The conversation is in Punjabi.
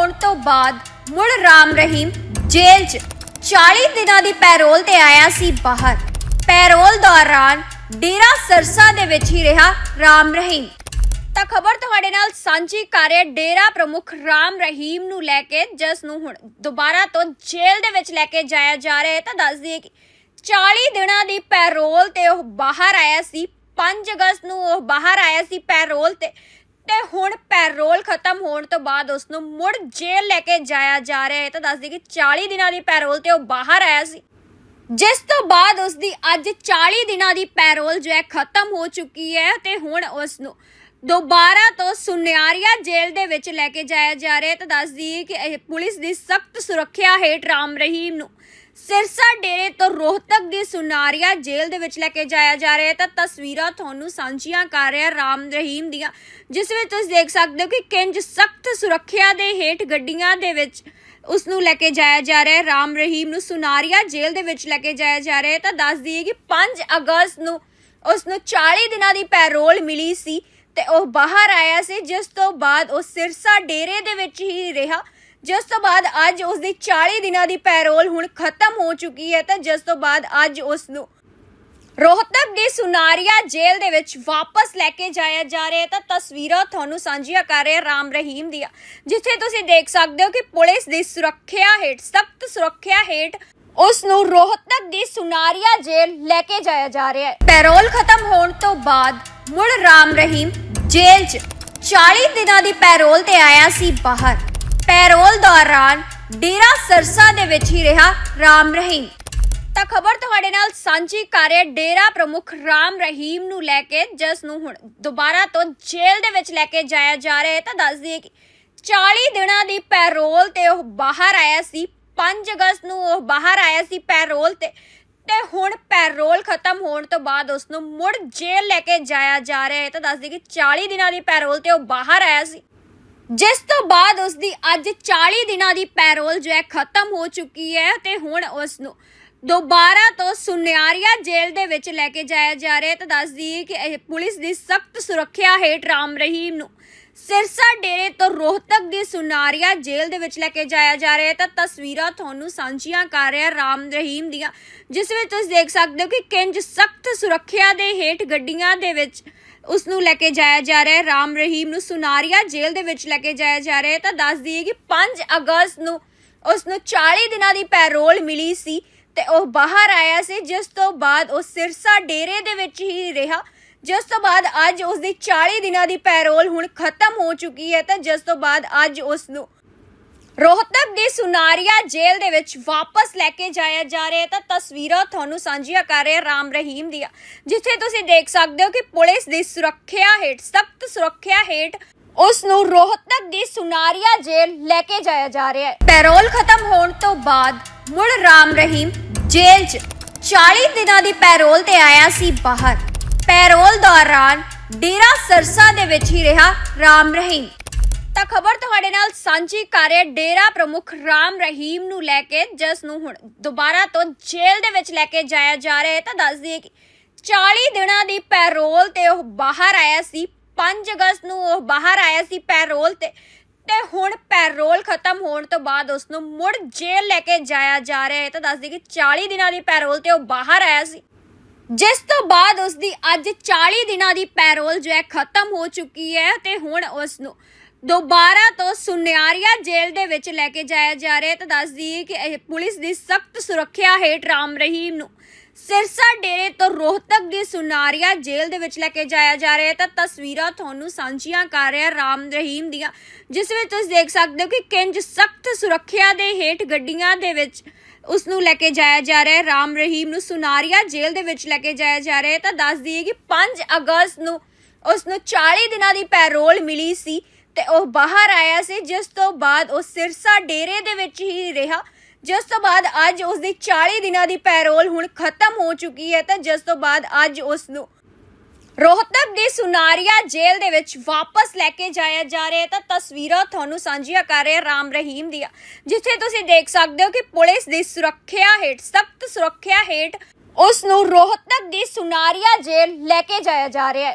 ਹੋਣ ਤੋਂ ਬਾਅਦ ਮੁੜ ਰਾਮ ਰਹੀਮ ਜੇਲ੍ਹ 'ਚ। 40 ਦਿਨਾਂ ਦੀ ਪੈਰੋਲ ਤੇ ਆਇਆ ਸੀ ਬਾਹਰ। ਪੈਰੋਲ ਦੌਰਾਨ ਡੇਰਾ ਸਰਸਾ ਦੇ ਵਿੱਚ ਹੀ ਰਿਹਾ ਰਾਮ ਰਹੀਮ। ਤਾਂ ਖਬਰ ਤੁਹਾਡੇ ਨਾਲ ਸਾਂਝੀ ਕਰ ਰਹੇ ਡੇਰਾ ਪ੍ਰਮੁੱਖ ਰਾਮ ਰਹੀਮ ਨੂੰ ਲੈ ਕੇ, ਜਿਸ ਨੂੰ ਹੁਣ ਦੁਬਾਰਾ ਤੋਂ ਜੇਲ੍ਹ ਦੇ ਵਿੱਚ ਲੈ ਕੇ ਜਾਇਆ ਜਾ ਰਿਹਾ ਹੈ। ਤਾਂ ਦੱਸ ਦਈਏ ਕਿ 40 ਦਿਨਾਂ ਦੀ ਪੈਰੋਲ ਤੇ ਉਹ ਬਾਹਰ ਆਇਆ ਸੀ। 5 ਅਗਸਤ ਨੂੰ ਉਹ ਬਾਹਰ ਆਇਆ ਸੀ ਪੈਰੋਲ ਤੇ। ਤੇ ਹੁਣ ਪੈਰੋਲ ਖਤਮ ਹੋਣ ਤੋਂ ਬਾਅਦ ਉਸ ਨੂੰ ਮੁੜ ਜੇਲ੍ਹ ਲੈ ਕੇ ਜਾਇਆ ਜਾ ਰਿਹਾ ਹੈ। ਤਾਂ ਦੱਸ ਦਈਏ ਕਿ 40 ਦਿਨਾਂ ਦੀ ਪੈਰੋਲ ਤੇ ਉਹ ਬਾਹਰ ਆਇਆ ਸੀ। ਜਿਸ ਤੋਂ ਬਾਅਦ ਉਸ ਦੀ ਅੱਜ 40 ਦਿਨਾਂ ਦੀ ਪੈਰੋਲ ਜੋ ਹੈ ਖਤਮ ਹੋ ਚੁੱਕੀ ਹੈ ਤੇ ਹੁਣ ਉਸ ਨੂੰ ਦੁਬਾਰਾ ਤੋਂ ਸੁਨਿਆਰੀਆ ਜੇਲ੍ਹ ਦੇ ਵਿੱਚ ਲੈ ਕੇ ਜਾਇਆ ਜਾ ਰਿਹਾ ਹੈ। ਤਾਂ ਦੱਸ ਦਈਏ ਕਿ ਪੁਲਿਸ ਦੀ ਸਖਤ ਸੁਰੱਖਿਆ ਹੇਠ ਰਾਮ ਰਹੀਮ ਨੂੰ ਸਿਰਸਾ ਡੇਰੇ ਤੋਂ ਰੋਹਤਕ ਦੀ ਸੁਨਾਰੀਆ ਜੇਲ੍ਹ ਦੇ ਵਿੱਚ ਲੈ ਕੇ ਜਾਇਆ ਜਾ ਰਿਹਾ ਹੈ। ਤਾਂ ਤਸਵੀਰਾਂ ਤੁਹਾਨੂੰ ਸਾਂਝੀਆਂ ਕਰ ਰਿਹਾ ਰਾਮ ਰਹੀਮ ਦੀਆਂ, ਜਿਸ ਵਿੱਚ ਤੁਸੀਂ ਦੇਖ ਸਕਦੇ ਹੋ ਕਿ ਕਿੰਜ ਸਖਤ ਸੁਰੱਖਿਆ ਦੇ ਹੇਠ ਗੱਡੀਆਂ ਦੇ ਵਿੱਚ ਉਸ ਨੂੰ ਲੈ ਕੇ ਜਾਇਆ ਜਾ ਰਿਹਾ ਹੈ। ਰਾਮ ਰਹੀਮ ਨੂੰ ਸੁਨਾਰੀਆ ਜੇਲ੍ਹ ਦੇ ਵਿੱਚ ਲੈ ਕੇ ਜਾਇਆ ਜਾ ਰਿਹਾ ਹੈ। ਤਾਂ ਦੱਸ ਦਈਏ ਕਿ 5 ਅਗਸਤ ਨੂੰ ਉਸ ਨੂੰ 40 ਦਿਨਾਂ ਦੀ ਪੈਰੋਲ ਮਿਲੀ ਸੀ ਤੇ ਉਹ ਬਾਹਰ ਆਇਆ ਸੀ, ਜਿਸ ਤੋਂ ਬਾਅਦ ਉਹ ਸਿਰਸਾ ਡੇਰੇ ਦੇ ਵਿੱਚ ਹੀ ਰਿਹਾ। ਜਿਸ ਤੋਂ ਬਾਅਦ ਅੱਜ ਉਸ ਦੀ 40 ਦਿਨਾਂ ਦੀ ਪੈਰੋਲ ਹੁਣ ਖਤਮ ਹੋ ਚੁੱਕੀ ਹੈ ਤਾਂ ਜਿਸ ਤੋਂ ਬਾਅਦ ਅੱਜ ਉਸ ਨੂੰ ਰੋਹਤਕ ਦੀ ਸੁਨਾਰੀਆ ਜੇਲ੍ਹ ਦੇ ਵਿੱਚ ਵਾਪਸ ਲੈ ਕੇ ਜਾਇਆ ਜਾ ਰਿਹਾ ਤਾਂ ਤਸਵੀਰਾਂ ਤੁਹਾਨੂੰ ਸਾਂਝੀਆਂ ਕਰ ਰਹੇ ਰਾਮ ਰਹੀਮ ਦੀਆਂ, ਜਿੱਥੇ ਤੁਸੀਂ ਦੇਖ ਸਕਦੇ ਹੋ ਕਿ ਪੁਲਿਸ ਦੀ ਸੁਰੱਖਿਆ ਹੇਠ, ਸਖਤ ਸੁਰੱਖਿਆ ਹੇਠ ਉਸ ਨੂੰ ਰੋਹਤਕ ਦੀ ਸੁਨਾਰੀਆ ਜੇਲ੍ਹ ਲੈ ਕੇ ਜਾਇਆ ਜਾ ਰਿਹਾ ਹੈ। ਪੈਰੋਲ ਖਤਮ ਹੋਣ ਤੋਂ ਬਾਅਦ ਮੁੜ ਰਾਮ ਰਹੀਮ ਜੇਲ੍ਹ 'ਚ 40 ਦਿਨਾਂ ਦੀ ਪੈਰੋਲ ਤੇ ਆਇਆ ਸੀ ਬਾਹਰ। ਪੈਰੋਲ ਦੌਰਾਨ ਡੇਰਾ ਸਰਸਾ ਦੇ ਵਿੱਚ ਹੀ ਰਿਹਾ ਰਾਮ ਰਹੀਮ। ਤਾਂ ਖਬਰ ਤੁਹਾਡੇ ਨਾਲ ਸਾਂਝੀ ਕਰ ਰਹੇ ਡੇਰਾ ਪ੍ਰਮੁੱਖ ਰਾਮ ਰਹੀਮ ਨੂੰ ਲੈ ਕੇ, ਜਿਸ ਨੂੰ ਹੁਣ ਦੁਬਾਰਾ ਤੋਂ ਜੇਲ੍ਹ ਦੇ ਵਿੱਚ ਲੈ ਕੇ ਜਾਇਆ ਜਾ ਰਿਹਾ ਹੈ। ਤਾਂ ਦੱਸ ਦਈਏ ਕਿ 40 ਦਿਨਾਂ ਦੀ ਪੈਰੋਲ ਤੇ ਉਹ ਬਾਹਰ ਆਇਆ ਸੀ। 5 ਅਗਸਤ ਨੂੰ ਉਹ ਬਾਹਰ ਆਇਆ ਸੀ ਪੈਰੋਲ ਤੇ। ਤੇ ਹੁਣ ਪੈਰੋਲ ਖਤਮ ਹੋਣ ਤੋਂ ਬਾਅਦ ਉਸ ਨੂੰ ਮੁੜ ਜੇਲ੍ਹ ਲੈ ਕੇ ਜਾਇਆ ਜਾ ਰਿਹਾ ਹੈ। ਤਾਂ ਦੱਸ ਦਈਏ ਕਿ 40 ਦਿਨਾਂ ਦੀ ਪੈਰੋਲ ਤੇ ਉਹ ਬਾਹਰ ਆਇਆ ਸੀ। ਜਿਸ ਤੋਂ ਬਾਅਦ ਉਸ ਦੀ ਅੱਜ 40 ਦਿਨਾਂ ਦੀ ਪੈਰੋਲ ਜੋ ਹੈ ਖਤਮ ਹੋ ਚੁੱਕੀ ਹੈ ਤੇ ਹੁਣ ਉਸ ਨੂੰ ਦੁਬਾਰਾ ਤੋਂ ਸੁਨਿਆਰੀਆ ਜੇਲ੍ਹ ਦੇ ਵਿੱਚ ਲੈ ਕੇ ਜਾਇਆ ਜਾ ਰਿਹਾ ਹੈ ਤਾਂ ਦੱਸ ਕਿ ਇਹ ਪੁਲਿਸ ਦੀ ਸਖਤ ਸੁਰੱਖਿਆ ਹੇਠ ਰਾਮ ਰਹੀਮ ਨੂੰ ਸਿਰਸਾ ਡੇਰੇ ਤੋਂ ਰੋਹਤਕ ਦੀ ਸੁਨਾਰੀਆ ਜੇਲ੍ਹ ਦੇ ਵਿੱਚ ਲੈ ਕੇ ਜਾਇਆ ਜਾ ਰਿਹਾ ਹੈ ਤਾਂ ਤਸਵੀਰਾਂ ਤੁਹਾਨੂੰ ਸਾਂਝੀਆਂ ਕਰ ਰਿਹਾ ਰਾਮ ਰਹੀਮ ਦੀਆਂ, ਜਿਸ ਵਿੱਚ ਤੁਸੀਂ ਦੇਖ ਸਕਦੇ ਹੋ ਕਿ ਕਿੰਜ ਸਖਤ ਸੁਰੱਖਿਆ ਦੇ ਹੇਠ ਗੱਡੀਆਂ ਦੇ ਵਿੱਚ ਉਸ ਨੂੰ ਲੈ ਕੇ ਜਾਇਆ ਜਾ ਰਿਹਾ ਹੈ। ਰਾਮ ਰਹੀਮ ਨੂੰ ਸੁਨਾਰੀਆ ਜੇਲ੍ਹ ਦੇ ਵਿੱਚ ਲੈ ਕੇ ਜਾਇਆ ਜਾ ਰਿਹਾ ਹੈ। ਤਾਂ ਦੱਸ ਦਈਏ ਕਿ 5 ਅਗਸਤ ਨੂੰ ਉਸ ਨੂੰ 40 ਦਿਨਾਂ ਦੀ ਪੈਰੋਲ ਮਿਲੀ ਸੀ ਤੇ ਉਹ ਬਾਹਰ ਆਇਆ ਸੀ। ਜਿਸ ਤੋਂ ਬਾਅਦ ਉਹ ਸਿਰਸਾ ਡੇਰੇ ਦੇ ਵਿੱਚ ਹੀ ਰਿਹਾ। ਜਿਸ ਤੋਂ ਬਾਅਦ ਅੱਜ ਉਸ ਦੀ 40 ਦਿਨਾਂ ਦੀ ਪੈਰੋਲ ਹੁਣ ਖਤਮ ਹੋ ਚੁੱਕੀ ਹੈ ਤਾਂ ਜਿਸ ਤੋਂ ਬਾਅਦ ਅੱਜ ਉਸ ਨੂੰ ਰੋਹਤਕ ਦੀ ਸੁਨਾਰੀਆ ਜੇਲ੍ਹ ਦੇ ਵਿੱਚ ਵਾਪਸ ਲੈ ਕੇ ਜਾਇਆ ਜਾ ਰਿਹਾ ਤਾਂ ਤਸਵੀਰਾਂ ਤੁਹਾਨੂੰ ਸਾਂਝੀਆਂ ਕਰ ਰਹੇ ਰਾਮ ਰਹੀਮ ਦੀਆਂ, ਜਿੱਥੇ ਤੁਸੀਂ ਦੇਖ ਸਕਦੇ ਹੋ ਕਿ ਪੁਲਿਸ ਦੀ ਸੁਰੱਖਿਆ ਹੇਠ, ਸਖਤ ਸੁਰੱਖਿਆ ਹੇਠ ਉਸ ਨੂੰ ਰੋਹਤਕ ਦੀ ਸੁਨਾਰੀਆ ਜੇਲ੍ਹ ਲੈ ਕੇ ਜਾਇਆ ਜਾ ਰਿਹਾ ਹੈ। ਪੈਰੋਲ ਖਤਮ ਹੋਣ ਤੋਂ ਬਾਅਦ ਮੁੜ ਰਾਮ ਰਹੀਮ ਜੇਲ੍ਹ 'ਚ 40 ਦਿਨਾਂ ਦੀ ਪੈਰੋਲ ਤੇ ਆਇਆ ਸੀ ਬਾਹਰ। ਪੈਰੋਲ ਦੌਰਾਨ ਡੇਰਾ ਸਰਸਾ ਦੇ ਵਿੱਚ ਹੀ ਰਿਹਾ ਰਾਮ ਰਹੀਮ। ਤਾਂ ਖਬਰ ਤੁਹਾਡੇ ਨਾਲ ਸਾਂਝੀ ਕਰ ਰਿਹਾ ਡੇਰਾ ਪ੍ਰਮੁੱਖ ਰਾਮ ਰਹੀਮ ਨੂੰ ਲੈ ਕੇ, ਜਿਸ ਨੂੰ ਹੁਣ ਦੁਬਾਰਾ ਤੋਂ ਜੇਲ੍ਹ ਦੇ ਵਿੱਚ ਲੈ ਕੇ ਜਾਇਆ ਜਾ ਰਿਹਾ ਹੈ। ਤਾਂ ਦੱਸ ਦਈਏ ਕਿ 40 ਦਿਨਾਂ ਦੀ ਪੈਰੋਲ ਤੇ ਉਹ ਬਾਹਰ ਆਇਆ ਸੀ। 5 ਅਗਸਤ ਨੂੰ ਉਹ ਬਾਹਰ ਆਇਆ ਸੀ ਪੈਰੋਲ ਤੇ ਤੇ ਹੁਣ ਪੈਰੋਲ ਖਤਮ ਹੋਣ ਤੋਂ ਬਾਅਦ ਉਸ ਨੂੰ ਮੁੜ ਜੇਲ੍ਹ ਲੈ ਕੇ ਜਾਇਆ ਜਾ ਰਿਹਾ ਹੈ। ਤਾਂ ਦੱਸ ਦਈਏ ਕਿ 40 ਦਿਨਾਂ ਦੀ ਪੈਰੋਲ ਤੇ ਉਹ ਬਾਹਰ ਆਇਆ ਸੀ। ਜਿਸ ਤੋਂ ਬਾਅਦ ਉਸ ਦੀ ਅੱਜ 40 ਦਿਨਾਂ ਦੀ ਪੈਰੋਲ ਜੋ ਹੈ, ਖਤਮ ਹੋ ਚੁੱਕੀ ਹੈ ਤੇ ਹੁਣ ਉਸ ਨੂੰ ਦੁਬਾਰਾ ਤੋਂ ਸੁਨਿਆਰੀਆ ਜੇਲ੍ਹ ਦੇ ਵਿੱਚ ਲੈ ਕੇ ਜਾਇਆ ਜਾ ਰਿਹਾ ਹੈ ਤਾਂ ਦੱਸ ਦਈਏ ਕਿ ਇਹ ਪੁਲਿਸ ਦੀ ਸਖਤ ਸੁਰੱਖਿਆ ਹੇਠ ਰਾਮ ਰਹੀਮ ਨੂੰ ਸਿਰਸਾ ਡੇਰੇ ਤੋਂ ਰੋਹਤਕ ਦੀ ਸੁਨਾਰੀਆ ਜੇਲ੍ਹ ਦੇ ਵਿੱਚ ਲੈ ਕੇ ਜਾਇਆ ਜਾ ਰਿਹਾ ਹੈ ਤਾਂ ਤਸਵੀਰਾਂ ਤੁਹਾਨੂੰ ਸਾਂਝੀਆਂ ਕਰ ਰਿਹਾ ਰਾਮ ਰਹੀਮ ਦੀਆਂ, ਜਿਸ ਵਿੱਚ ਤੁਸੀਂ ਦੇਖ ਸਕਦੇ ਹੋ ਕਿ ਕਿੰਜ ਸਖਤ ਸੁਰੱਖਿਆ ਦੇ ਹੇਠ ਗੱਡੀਆਂ ਦੇ ਵਿੱਚ ਉਸ ਨੂੰ ਲੈ ਕੇ ਜਾਇਆ ਜਾ ਰਿਹਾ ਹੈ, ਰਾਮ ਰਹੀਮ ਨੂੰ ਸੁਨਾਰੀਆ ਜੇਲ੍ਹ ਦੇ ਵਿੱਚ ਲੈ ਕੇ ਜਾਇਆ ਜਾ ਰਿਹਾ ਹੈ ਤਾਂ ਦੱਸ ਦਈਏ ਕਿ 5 ਅਗਸਤ ਨੂੰ ਉਸ ਨੂੰ 40 ਦਿਨਾਂ ਦੀ ਪੈਰੋਲ ਮਿਲੀ ਸੀ ਤੇ ਉਹ ਬਾਹਰ ਆਇਆ ਸੀ, ਜਿਸ ਤੋਂ ਬਾਅਦ ਉਹ ਸਿਰਸਾ ਡੇਰੇ ਦੇ ਵਿੱਚ ਹੀ ਰਿਹਾ। ਜਿਸ ਤੋਂ ਬਾਅਦ ਅੱਜ ਉਸ ਦੀ 40 ਦਿਨਾਂ ਦੀ ਪੈਰੋਲ ਹੁਣ ਖਤਮ ਹੋ ਚੁੱਕੀ ਹੈ ਤਾਂ ਜਿਸ ਤੋਂ ਬਾਅਦ ਅੱਜ ਉਸ ਨੂੰ ਰੋਹਤਕ ਦੀ ਸੁਨਾਰੀਆ ਜੇਲ੍ਹ ਦੇ ਵਿੱਚ ਵਾਪਸ ਲੈ ਕੇ ਜਾਇਆ ਜਾ ਰਿਹਾ ਹੈ। ਤਾਂ ਤਸਵੀਰਾਂ ਤੁਹਾਨੂੰ ਸਾਂਝੀਆਂ ਕਰ ਰਿਹਾ ਰਾਮ ਰਹੀਮ ਦੀਆਂ, ਜਿੱਥੇ ਤੁਸੀਂ ਦੇਖ ਸਕਦੇ ਹੋ ਕਿ ਪੁਲਿਸ ਦੀ ਸੁਰੱਖਿਆ ਹੇਠ, ਸਖਤ ਸੁਰੱਖਿਆ ਹੇਠ ਉਸ ਨੂੰ ਰੋਹਤਕ ਦੀ ਸੁਨਾਰੀਆ ਜੇਲ੍ਹ ਲੈ ਕੇ ਜਾਇਆ ਜਾ ਰਿਹਾ ਹੈ।